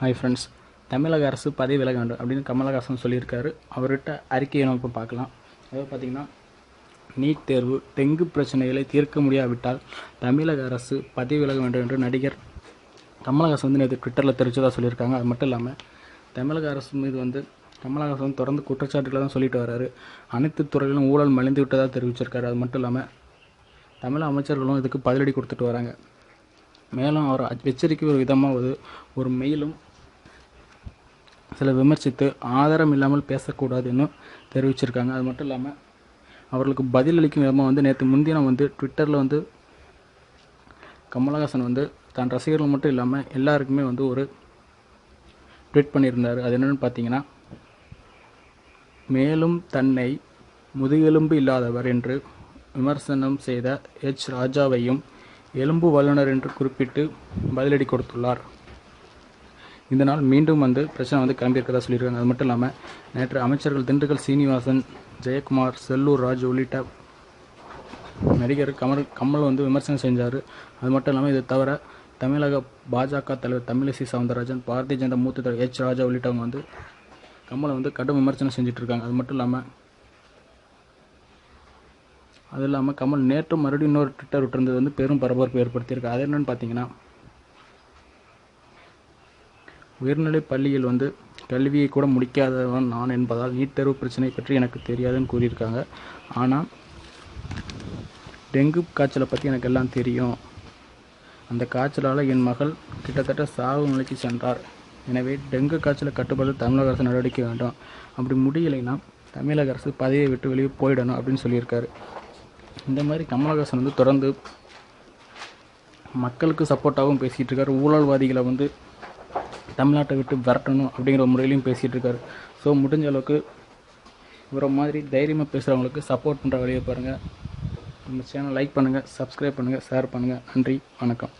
Hi friends தமிழக அரசு பதவி விலக வேண்டும் அப்படின்னு கமலஹாசன் சொல்லியிருக்காரு. அவர்கிட்ட அறிக்கையை நம்ம இப்போ பார்க்கலாம். அதாவது பார்த்திங்கன்னா நீட் தேர்வு டெங்கு பிரச்சனைகளை தீர்க்க முடியாவிட்டால் தமிழக அரசு பதவி விலக வேண்டும் என்று நடிகர் கமலஹாசன் வந்து நேற்று ட்விட்டரில் தெரிவித்ததாக சொல்லியிருக்காங்க. அது மட்டும் இல்லாமல் தமிழக அரசு மீது வந்து கமலஹாசன் தொடர்ந்து குற்றச்சாட்டுகளை தான் சொல்லிட்டு வர்றாரு அனைத்து துறைகளிலும் ஊழல் மலிந்து விட்டதாக தெரிவிச்சிருக்காரு. அது மட்டும் இல்லாமல் தமிழ் அமைச்சர்களும் இதுக்கு பதிலடி கொடுத்துட்டு வராங்க. மேலும் அவர் எச்சரிக்கை ஒரு விதமாக ஒரு ஒரு மெயிலும் சில விமர்சித்து ஆதாரம் இல்லாமல் பேசக்கூடாதுன்னு தெரிவிச்சிருக்காங்க. அது மட்டும் இல்லாமல் அவர்களுக்கு பதிலளிக்கும் விதமாக வந்து நேற்று முன்தினம் வந்து ட்விட்டரில் வந்து கமலஹாசன் வந்து தன் ரசிகர்கள் மட்டும் இல்லாமல் எல்லாருக்குமே வந்து ஒரு ட்வீட் பண்ணியிருந்தார். அது என்னென்னு பார்த்தீங்கன்னா மேலும் தன்னை முதுகெலும்பு இல்லாதவர் என்று விமர்சனம் செய்த எச் ராஜாவையும் எலும்பு வல்லுநர் என்று குறிப்பிட்டு பதிலடி கொடுத்துள்ளார். இந்த நாள் மீண்டும் வந்து பிரச்சனை வந்து கிளம்பியிருக்கதா சொல்லியிருக்காங்க. அது மட்டும் இல்லாமல் நேற்று அமைச்சர்கள் திண்டுக்கல் சீனிவாசன் ஜெயக்குமார் செல்லூர் ராஜு உள்ளிட்ட நடிகர் கமல் கமல் வந்து விமர்சனம் செஞ்சார். அது மட்டும் இல்லாமல் இது தவிர தமிழக பாஜக தலைவர் தமிழிசை சவுந்தரராஜன் பாரதிய ஜனதா மூத்த தலைவர் எச் ராஜா உள்ளிட்டவங்க வந்து கமலை வந்து கடும் விமர்சனம் செஞ்சுட்டு இருக்காங்க அது மட்டும் இல்லாமல் அது இல்லாமல் கமல் நேற்று மறுபடியும் இன்னொரு ட்விட்டர் விட்டுருந்தது வந்து பெரும் பரபரப்பு ஏற்படுத்தியிருக்கு. அது என்னென்னு பார்த்தீங்கன்னா உயர்நிலை பள்ளியில் வந்து கல்வியை கூட முடிக்காதவன் நான் என்பதால் நீட் தேர்வு பிரச்சனை பற்றி எனக்கு தெரியாதுன்னு கூறியிருக்காங்க. ஆனால் டெங்கு காய்ச்சலை பற்றி எனக்கு எல்லாம் தெரியும். அந்த காய்ச்சலால் என் மகள் கிட்டத்தட்ட சாவு நிலைக்கு சென்றார். எனவே டெங்கு காய்ச்சலை கட்டுப்படுத்த தமிழக அரசு நடவடிக்கை வேண்டும். அப்படி முடியலைன்னா தமிழக அரசு பதவியை விட்டு வெளியே போயிடணும் அப்படின்னு சொல்லியிருக்காரு. இந்த மாதிரி கமலஹாசன் வந்து தொடர்ந்து மக்களுக்கு சப்போர்ட்டாகவும் பேசிகிட்டு இருக்காரு. ஊழல்வாதிகளை வந்து தமிழ்நாட்டை விட்டு விரட்டணும் அப்படிங்கிற முறையிலையும் பேசிகிட்டு இருக்காரு. ஸோ முடிஞ்ச அளவுக்கு இவரை மாதிரி தைரியமாக பேசுகிறவங்களுக்கு சப்போர்ட் பண்ணுற வழியை பாருங்கள் நம்ம சேனல் லைக் பண்ணுங்கள் சப்ஸ்கிரைப் பண்ணுங்கள் ஷேர் பண்ணுங்கள் நன்றி வணக்கம்.